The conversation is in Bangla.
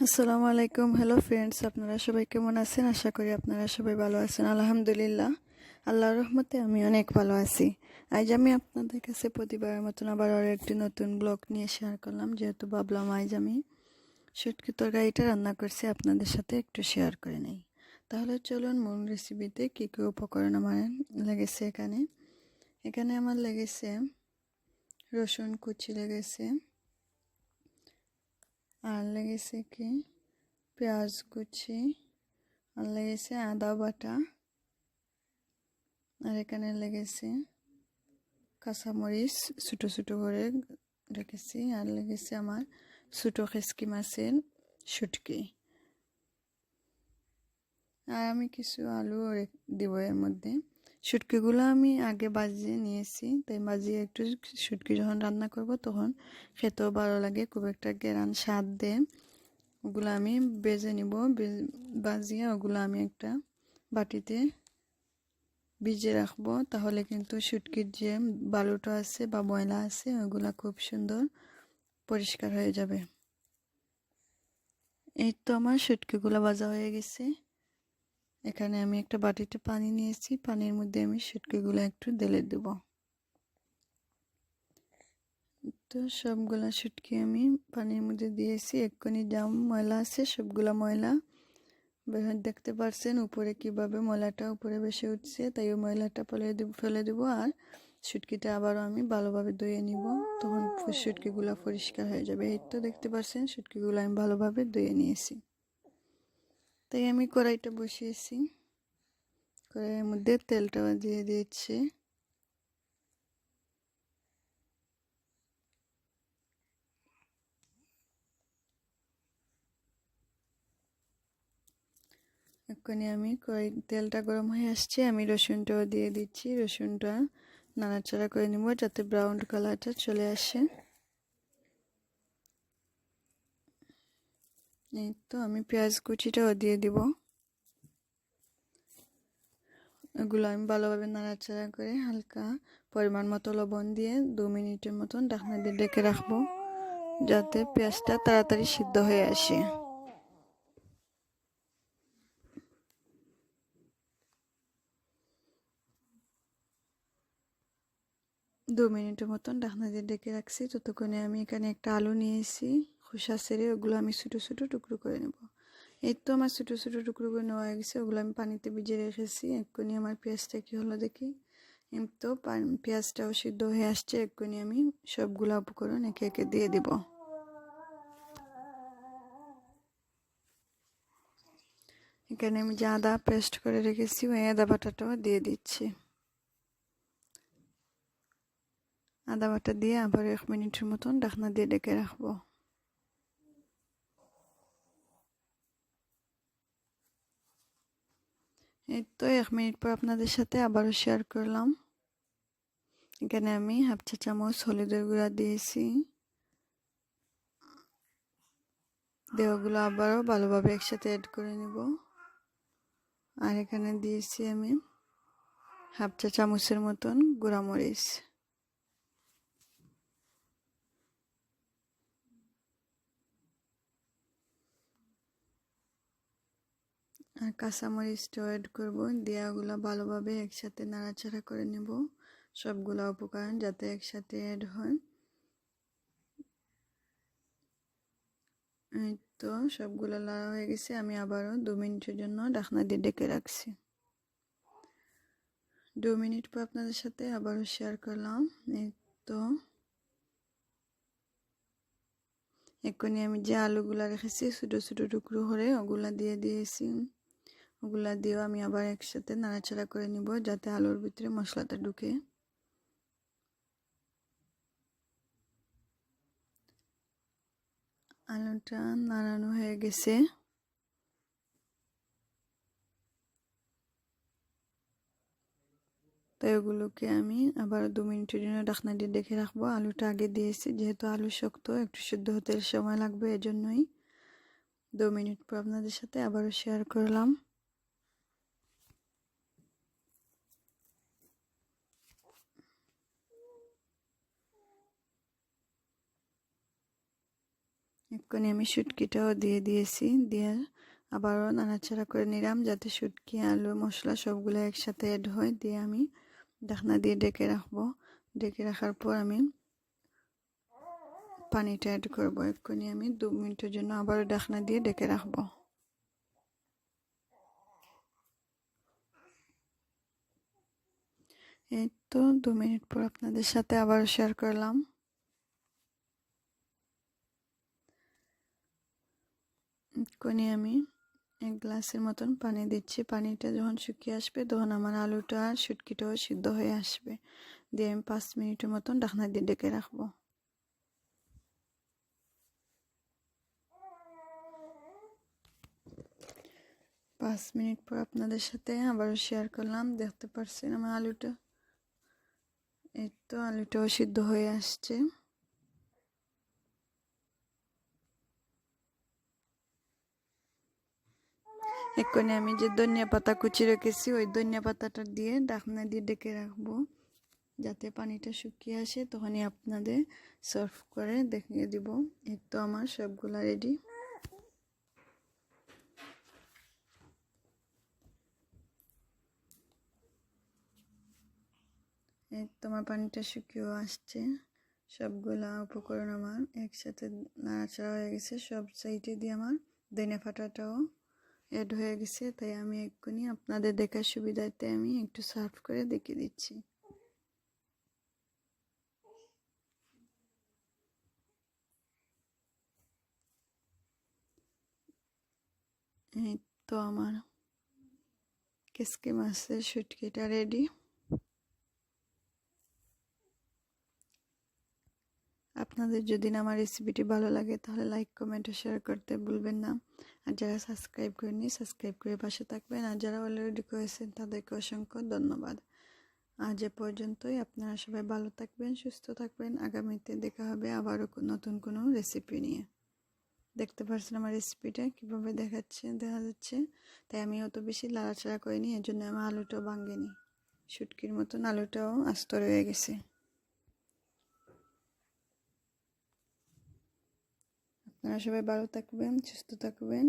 আসসালামু আলাইকুম। হ্যালো ফ্রেন্ডস আপনারা সবাই কেমন আছেন? আশা করি আপনারা সবাই ভালো আছেন। আলহামদুলিল্লাহ, আল্লাহর রহমতে আমি অনেক ভালো আছি। আজ আমি আপনাদের কাছে প্রতিবারের মতন আবার আরও একটি নতুন ব্লগ নিয়ে শেয়ার করলাম। যেহেতু ভাবলাম আজ আমি শুটকি তরকারিটা রান্না করছি, আপনাদের সাথে একটু শেয়ার করে নেই। তাহলে চলুন মূল রেসিপিতে কী কী উপকরণ আমার লেগেছে এখানে। এখানে আমার লেগেছে রসুন কুচি লেগেছে আর লেগেছে কি? পেঁয়াজ কুচি, আর লেগেছে আদা বাটা, আর এখানে লেগেছে কাঁচামরিচ ছোটো ছোটো করে রেখেছি, আর লেগেছে আমার ছোটো খেসকি মাছের শুটকি। আর আমি কিছু আলু দিব এর মধ্যে। শুটকিগুলো আমি আগে বাজিয়ে নিয়েছি। তাই বাজিয়ে একটু শুটকি যখন রান্না করব তখন খেতেও ভালো লাগে, খুব একটা গেরান স্বাদ দেয় ওগুলো আমি বেজে নিব বাজিয়ে ওগুলো আমি একটা বাটিতে ভিজে রাখব। তাহলে কিন্তু শুটকির যে বালুটা আছে বা ময়লা আছে, ওগুলো খুব সুন্দর পরিষ্কার হয়ে যাবে। এই তো আমার শুটকিগুলো ভাজা হয়ে গেছে। এখানে আমি একটা বাটিতে পানি নিয়েছি। পানির মধ্যে আমি শুটকিগুলো একটু ঢেলে দেব। তো সবগুলা শুটকি আমি পানির মধ্যে দিয়েছি। এক্ষুনি যা ময়লা আছে, সবগুলা ময়লা দেখতে পারছেন উপরে কীভাবে ময়লাটা উপরে বেশি উঠছে, তাই ওই ময়লাটা ফেলে ফেলে দেবো আর শুটকিটা আবারও আমি ভালোভাবে ধুয়ে নিব। তখন শুটকিগুলো পরিষ্কার হয়ে যাবে। এই তো দেখতে পাচ্ছেন শুটকিগুলো আমি ভালোভাবে ধুয়ে নিয়েছি। তাই আমি কড়াইটা বসিয়েছি। কড়াইয়ের মধ্যে তেলটা দিয়ে দিয়েছি এক্ষুনি আমি কড়াই, তেলটা গরম হয়ে আসছে, আমি রসুনটাও দিয়ে দিচ্ছি। রসুনটা নাড়াচাড়া করে নিব যাতে ব্রাউন কালারটা চলে আসে। এই তো আমি পেঁয়াজ কুচিটাও দিয়ে দিব। এগুলো আমি ভালোভাবে নাড়াচাড়া করে হালকা পরিমাণ মতো লবণ দিয়ে দু মিনিটের মতন ঢাকনা দিয়ে ডেকে রাখব, যাতে পেঁয়াজটা তাড়াতাড়ি সিদ্ধ হয়ে আসে। দু মিনিটের মতন ঢাকনা দিয়ে ডেকে রাখছি, ততক্ষণে আমি এখানে একটা আলু নিয়েছি। খোসা সেরে ওগুলো আমি ছোটো ছোটো টুকরো করে নেব। এই তো আমার ছোটো ছোটো টুকরো করে নেওয়া হয়ে গেছে, ওগুলো আমি পানিতে ভিজে রেখেছি। এক্ষুনি আমার পেঁয়াজটা কী হলো দেখি। তো পেঁয়াজটাও সিদ্ধ হয়ে আসছে, এক্ষুনি আমি সবগুলো উপকরণ একে একে দিয়ে দিব। এখানে আমি যে আদা পেস্ট করে রেখেছি, ওই আদা বাটাটাও দিয়ে দিচ্ছি। আদা বাটা দিয়ে আবার এক মিনিটের মতন ডাকনা দিয়ে ডেকে রাখব। এই তো এক মিনিট পর আপনাদের সাথে আবারও শেয়ার করলাম। এখানে আমি হাফ চা চামচ হলুদের গুঁড়া দিয়েছি। দেহগুলো আবারও ভালোভাবে একসাথে অ্যাড করে নেব। আর এখানে দিয়েছি আমি হাফ চা চামচের মতন গুঁড়ামরিচ। আর কাঁচামরিচটাও অ্যাড করব দেওয়াগুলো ভালোভাবে একসাথে নাড়াচাড়া করে নেব। সবগুলো উপকরণ যাতে একসাথে অ্যাড হয়। এই তো সবগুলো লাড়া হয়ে গেছে, আমি আবারও দু মিনিটের জন্য ডাকনা দিয়ে ডেকে রাখছি। দু মিনিট পর আপনাদের সাথে আবারও শেয়ার করলাম। এই তো এক্ষুনি আমি যে আলুগুলা রেখেছি, ছোটো ছোটো টুকরো করে ওগুলা দিয়ে দিয়েছি। ওগুলা দিয়েও আমি আবার একসাথে নাড়াচাড়া করে নিব যাতে আলুর ভিতরে মশলাটা ঢুকে। আলুটা নাড়ানো হয়ে গেছে। তাই ওগুলোকে আমি আবার দু মিনিটের জন্য ডাকনা দিয়ে দেখে রাখব। আলুটা আগে দিয়েছি, যেহেতু আলু শক্ত, একটু সিদ্ধ হতে সময় লাগবে এজন্যই। দু মিনিট পর আপনাদের সাথে আবারও শেয়ার করলাম। এক্ষুনি আমি শুটকিটাও দিয়ে দিয়েছি। দিয়ে আবারও নাড়াচাড়া করে নিলাম যাতে শুটকি, আলু, মশলা সবগুলো একসাথে অ্যাড হয়। দিয়ে আমি ঢাকনা দিয়ে ডেকে রাখব। ডেকে রাখার পর আমি পানিটা অ্যাড করব। এক্ষুনি আমি দু মিনিটের জন্য আবারও ঢাকনা দিয়ে ডেকে রাখব। এই তো দু মিনিট পর আপনাদের সাথে আবার শেয়ার করলাম। এক্ষুনি আমি এক গ্লাসের মতন পানি দিচ্ছি। পানিটা যখন শুকিয়ে আসবে, তখন আমার আলুটা আর শুটকিটাও সিদ্ধ হয়ে আসবে। দিয়ে আমি পাঁচ মিনিটের মতন ঢাকনা দিয়ে ডেকে রাখব। পাঁচ মিনিট পর আপনাদের সাথে আবারও শেয়ার করলাম। দেখতে পারছেন আমার আলুটা? এই তো আলুটাও সিদ্ধ হয়ে আসছে। এক্ষুনি আমি যে ধনিয়া পাতা কুচি রেখেছি, ওই ধনিয়া পাতাটা দিয়ে ডাকনা দিয়ে ডেকে রাখব। যাতে পানিটা শুকিয়ে আসে, তখনই আপনাদের সার্ভ করে দেখিয়ে দিব। এই তো আমার সবগুলা রেডি এই তোমার পানিটা শুকিয়েও আসছে। সবগুলা উপকরণ আমার একসাথে নাড়াচাড়া হয়ে গেছে, সব সাইডে দিয়ে আমার ধনে ফাটাটাও অ্যাড হয়ে গেছে, তাই আমি এক্ষুনি আপনাদের দেখার সুবিধাতে আমি একটু সার্ভ করে দেখিয়ে দিচ্ছি। এই তো আমার কেসকে মাছের সুটকিটা রেডি আপনাদের যদি আমার রেসিপিটি ভালো লাগে, তাহলে লাইক কমেন্ট ও শেয়ার করতে ভুলবেন না। আর যারা সাবস্ক্রাইব করেনি সাবস্ক্রাইব করে পাশে থাকবেন। আর যারা অলরেডি করেছেন, তাদেরকে অসংখ্য ধন্যবাদ। আজ এ পর্যন্তই। আপনারা সবাই ভালো থাকবেন, সুস্থ থাকবেন। আগামীতে দেখা হবে আবারও নতুন কোনো রেসিপি নিয়ে। দেখতে পাচ্ছেন আমার রেসিপিটা কীভাবে দেখাচ্ছে, দেখা যাচ্ছে। তাই আমি অত বেশি লাড়াচাড়া করিনি, এর জন্য আমার আলুটাও ভাঙ্গেনি। শুটকির মতন আলুটাও আস্ত রয়ে গেছে। আপনারা সবাই ভালো থাকবেন সুস্থ থাকবেন